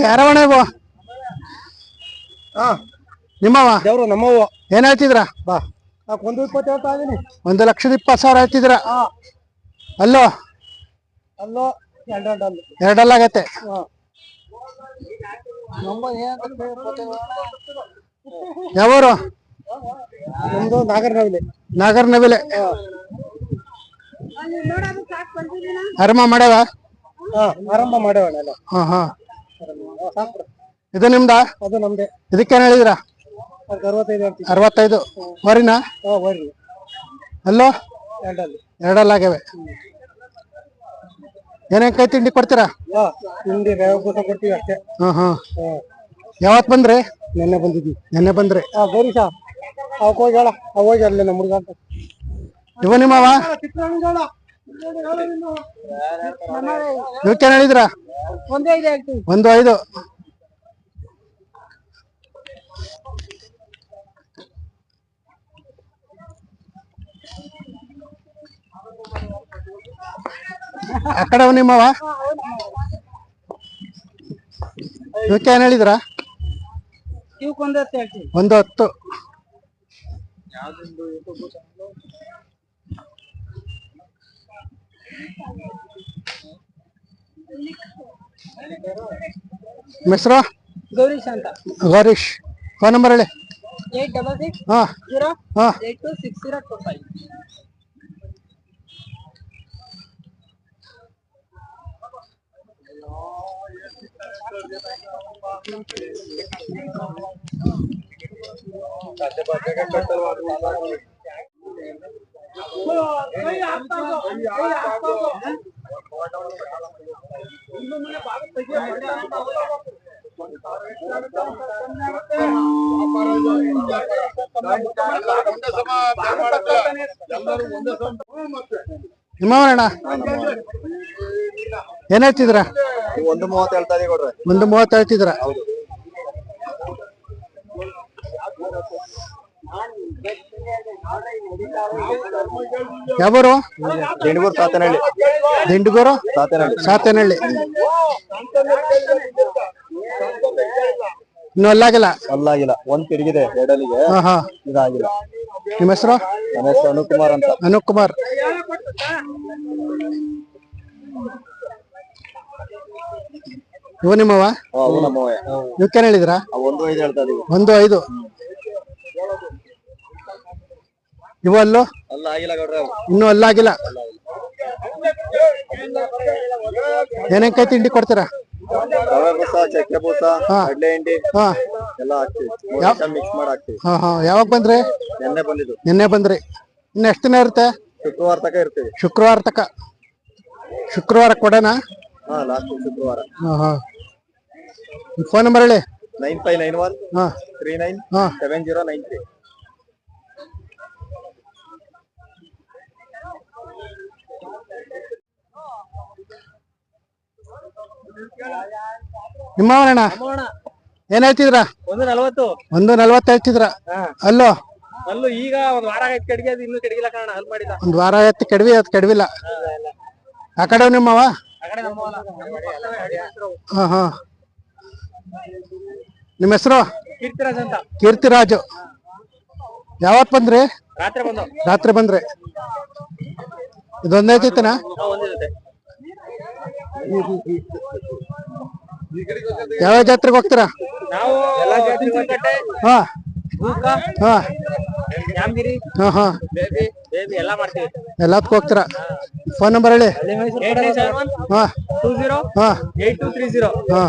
ಯಾರವಣ ಬಾ. ಹಾ. ನಿಮ್ಮವ? ದೇವ್ರು ನಮ್ಮವ್ವ. ಏನ್ ಹೇಳ್ತಿದ್ರ? ಬಾ. ನಾಕ್ ಒಂದು ಇಪ್ಪತ್ತು ಹೇಳ್ತಾ ಇದೀನಿ. ಒಂದು ಲಕ್ಷದ ಇಪ್ಪತ್ತು ಸಾವಿರ ಹೇಳ್ತಿದ್ರ ಹಾ. ಅಲ್ಲೋ? ಅಲ್ಲೋ? ಎರಡು ಎರಡು ಅಲ್ಲಿ ಎರಡಲ್ಲಾಗತ್ತೆ. ಹಾ. ನಮ್ಮ ಏನಂತ ಯಾವೂರು? ನಮ್ದು ನಾಗರನಹಳ್ಳಿ ನಾಗರ್ ನವಿಲೆ. ಅರಮ ಮಾಡ್ಯಾವ? ಆರಂಭ ಎಲ್ಲ ಹಾ ಹಾ. ಇದು ನಿಮ್ದ? ಅದು ನಮ್ದೆ. ಇದಕ್ಕೇನ್ ಹೇಳಿದ್ರ? ಅದಕ್ಕೆ ಅರವತ್ತೈದು ಹೇಳ್ತೀವಿ. ಅರವತ್ತೈದು. ಮರಿನಾ? ಹಾ ಬರ್ರಿ ಅಲ್ಲೋ? ಎರಡಲ್ಲಿ. ಎರಡಲ್ಲಾಗ್ಯವೆ ಏನೇನ್ ಕೈ ತಿಂಡಿ ಕೊಡ್ತೀರಾ? ಹಾ ತಿಂಡಿ ಬೇವ ಕೊಡ್ತೀವಿ ಅಷ್ಟೇ. ಹಾ ಹಾ. ಹಾ. ಯಾವತ್ ಬಂದ್ರಿ? ನೆನ್ನೆ ಬಂದಿದ್ವಿ. ನೆನ್ನೆ ಬಂದ್ರಿ. ಆ ಬರೀ ಸಾ. ಅವಕ್ಕೆ ಹೋಗಿ ಹೇಳ ಅವ್ ಹೋಗಿ ಅಲ್ಲಿ ನಮ್ಮ ಹುಡುಗ ಅಂತ. ಇವ ನಿಮ್ಮವ? ಇವಕ್ಕೇನ್ ಹೇಳಿದ್ರ ಒಂದೇ ಐದು. ಆ ಕಡೆ ನಿಮ್ಮವ? ಇವಕ್ಕೆ ಏನ್ ಹೇಳಿದ್ರ ಒಂದು ಹತ್ತು. ನಿಮ್ಮ ಹೆಸರು ಗೌರೀಶ್ ಅಂತ ಗೌರೀಶ್. ಫೋನ್ ನಂಬರ್ ಹೇಳಿ. ಏಟ್ ಡಬಲ್ ಸಿಕ್ಸ್ ಹಾ. ಜೀರೋ ಹಾ. Eight two six zero two five. ನಿಮ್ಮವರಣ್ಣ ಏನ್ ಹೇಳ್ತಿದ್ರ ಒಂದು ಮೂವತ್ತು ಹೇಳ್ತಾ ಕೊಡ್ರಿ ಒಂದು ಮೂವತ್ತು ಹೇಳ್ತಿದ್ರ ಯಾವರು? ದಿಂಡಗೂರು ಸಾತನಹಳ್ಳಿ ದಿಂಡಗೂರು? ಸಾತನಹಳ್ಳಿ ಸಾತೇನಹಳ್ಳಿ ಇನ್ನು ಅಲ್ಲಾಗಿಲ್ಲ? ಅಲ್ಲಾಗಿಲ್ಲ. ಒಂದ್ ತಿರುಗಿದೆ ಎರಡಲ್ಲಿಗೆ. ಇದಾಗಿಲ್ಲ. ನಿಮ್ಮ ಹೆಸರು? ನನ್ನ ಹೆಸರು ಅನುಕುಮಾರ್ ಅಂತ. ಅನೂಪ್ ಕುಮಾರ್. ಇವ ನಿಮ್ಮವ ಇವಕ್ಕೇನ್ ಹೇಳಿದ್ರ? ಒಂದು ಐದು ಹೇಳ್ತಾ ಇದೀವಿ. ಒಂದು ಐದು. ಇವು ಅಲ್ಲೋ? ಇನ್ನೂ ಅಲ್ಲಾಗಿಲ್ಲ ಏನೇನ್ ಕೈ ತಿಂಡಿ ಕೊಡ್ತೀರಾ? ರವೆ ಚಕ್ಕೆ ಬೂಸ ಹಾ. ಕಡ್ಲೆ ಹಿಂಡಿ ಹಾ. ಎಲ್ಲ ಹಾಕ್ತಿವಿ. ಮಿಕ್ಸ್ ಮಾಡಿ ಹಾಕ್ತಿವಿ. ಹಾ ಹಾ. ಯಾವಾಗ ಬಂದ್ರಿ? ನೆನ್ನೆ ಬಂದ್ರಿ. ಇನ್ನು ಎಷ್ಟು ದಿನ ಇರುತ್ತೆ? ಶುಕ್ರವಾರ ತಕ ಇರ್ತೀವಿ. ಶುಕ್ರವಾರ ತಕ. ಶುಕ್ರವಾರ ಕೊಡೋಣ ಶುಕ್ರವಾರ. ಹಾ ಹಾ. ಫೋನ್ ನಂಬರ್ ಹೇಳಿ. ನೈನ್ ಫೈವ್ ನೈನ್ ಒನ್ ಹಾ. Three nine seven zero nine three. ನಿಮ್ಮವರಣ್ಣ ಏನ್ ಹೇಳ್ತಿದ್ರ? ಒಂದು ನಲವತ್ತು. ಒಂದು ನಲ್ವತ್ತು ಹೇಳ್ತಿದ್ರ. ಅಲ್ಲೋ? ಅಲ್ಲೂ ಈಗ ಒಂದ್ ವಾರ ಐತಿ ಕಡಿಗೆ ಅದು ಇನ್ನೂ ಕಡಿಗಿಲ್ಲ ಕಾರಣ ಅಲ್ಲಿ ಮಾಡಿದ ಒಂದ್ ವಾರ ಎತ್ತಿ ಕೆಡವಿ ಅದು ಕೆಡವಿಲ್ಲ. ಆ ಕಡೆ ನಿಮ್ಮವ. ಹಾ ಹಾ. ನಿಮ್ಮ ಹೆಸರು? ಕೀರ್ತಿರಾಜ್ ಅಂತ. ಕೀರ್ತಿರಾಜು. ಯಾವತ್ ಬಂದ್ರಿ? ರಾತ್ರಿ ಬಂದು. ರಾತ್ರಿ ಬಂದ್ರಿ. ಇದೊಂದೇ ಐತಿತ್ತನಾ ಯಾವ ಜಾತ್ರೆಗೆ ಹೋಗ್ತೀರಾ? ನಾವು ಎಲ್ಲ ಕಟ್ಟೆ ಹಾ. ಹಾ. ಹಾ ಹಾ. ಬೇಬಿ ಬೇಬಿ ಎಲ್ಲ ಮಾಡ್ತೀವಿ. ಎಲ್ಲದಕ್ಕೂ ಹೋಗ್ತೀರಾ? ಫೋನ್ ನಂಬರ್ ಹೇಳಿ. ಹಾ. ಟೂ ಜೀರೋ ಹಾ. Eight two three zero. ಹಾ.